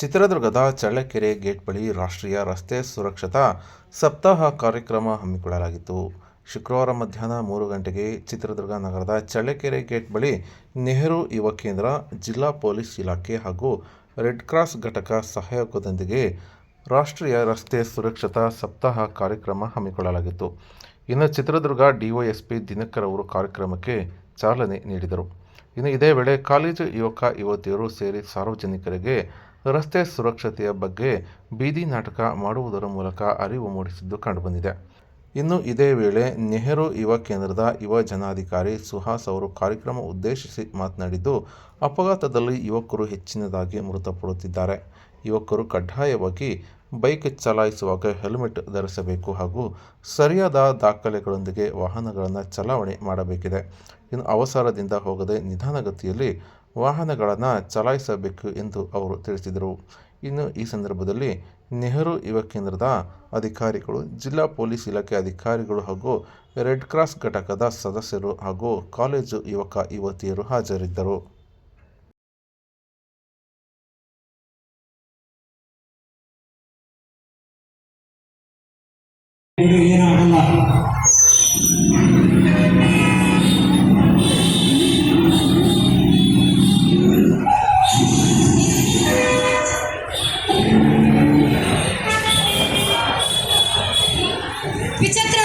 ಚಿತ್ರದುರ್ಗದ ಚಳ್ಳಕೆರೆ ಗೇಟ್ ಬಳಿ ರಾಷ್ಟ್ರೀಯ ರಸ್ತೆ ಸುರಕ್ಷತಾ ಸಪ್ತಾಹ ಕಾರ್ಯಕ್ರಮ ಹಮ್ಮಿಕೊಳ್ಳಲಾಗಿತ್ತು. ಶುಕ್ರವಾರ ಮಧ್ಯಾಹ್ನ ಮೂರು ಗಂಟೆಗೆ ಚಿತ್ರದುರ್ಗ ನಗರದ ಚಳ್ಳಕೆರೆ ಗೇಟ್ ಬಳಿ ನೆಹರು ಯುವ ಕೇಂದ್ರ, ಜಿಲ್ಲಾ ಪೊಲೀಸ್ ಇಲಾಖೆ ಹಾಗೂ ರೆಡ್ ಕ್ರಾಸ್ ಘಟಕ ಸಹಯೋಗದೊಂದಿಗೆ ರಾಷ್ಟ್ರೀಯ ರಸ್ತೆ ಸುರಕ್ಷತಾ ಸಪ್ತಾಹ ಕಾರ್ಯಕ್ರಮ ಹಮ್ಮಿಕೊಳ್ಳಲಾಗಿತ್ತು. ಇನ್ನು ಚಿತ್ರದುರ್ಗ ಡಿವೈಎಸ್ಪಿ ದಿನಕರ್ ಅವರು ಕಾರ್ಯಕ್ರಮಕ್ಕೆ ಚಾಲನೆ ನೀಡಿದರು. ಇನ್ನು ಇದೇ ವೇಳೆ ಕಾಲೇಜು ಯುವಕ ಯುವತಿಯರು ಸೇರಿ ಸಾರ್ವಜನಿಕರಿಗೆ ರಸ್ತೆ ಸುರಕ್ಷತೆಯ ಬಗ್ಗೆ ಬೀದಿ ನಾಟಕ ಮಾಡುವುದರ ಮೂಲಕ ಅರಿವು ಮೂಡಿಸಿದ್ದು ಕಂಡುಬಂದಿದೆ. ಇನ್ನು ಇದೇ ವೇಳೆ ನೆಹರು ಯುವ ಕೇಂದ್ರದ ಯುವ ಜನಾಧಿಕಾರಿ ಸುಹಾಸ್ ಅವರು ಕಾರ್ಯಕ್ರಮ ಉದ್ದೇಶಿಸಿ ಮಾತನಾಡಿದ್ದು, ಅಪಘಾತದಲ್ಲಿ ಯುವಕರು ಹೆಚ್ಚಿನದಾಗಿ ಮೃತಪಡುತ್ತಿದ್ದಾರೆ. ಯುವಕರು ಕಡ್ಡಾಯವಾಗಿ ಬೈಕ್ ಚಲಾಯಿಸುವಾಗ ಹೆಲ್ಮೆಟ್ ಧರಿಸಬೇಕು ಹಾಗೂ ಸರಿಯಾದ ದಾಖಲೆಗಳೊಂದಿಗೆ ವಾಹನಗಳನ್ನು ಚಲಾವಣೆ ಮಾಡಬೇಕಿದೆ. ಇನ್ನು ಅವಸರದಿಂದ ಹೋಗದೆ ನಿಧಾನಗತಿಯಲ್ಲಿ ವಾಹನಗಳನ್ನು ಚಲಾಯಿಸಬೇಕು ಎಂದು ಅವರು ತಿಳಿಸಿದರು. ಇನ್ನು ಈ ಸಂದರ್ಭದಲ್ಲಿ ನೆಹರು ಯುವ ಕೇಂದ್ರದ ಅಧಿಕಾರಿಗಳು, ಜಿಲ್ಲಾ ಪೊಲೀಸ್ ಇಲಾಖೆ ಅಧಿಕಾರಿಗಳು ಹಾಗೂ ರೆಡ್ ಕ್ರಾಸ್ ಘಟಕದ ಸದಸ್ಯರು ಹಾಗೂ ಕಾಲೇಜು ಯುವಕ ಯುವತಿಯರು ಹಾಜರಿದ್ದರು. Picha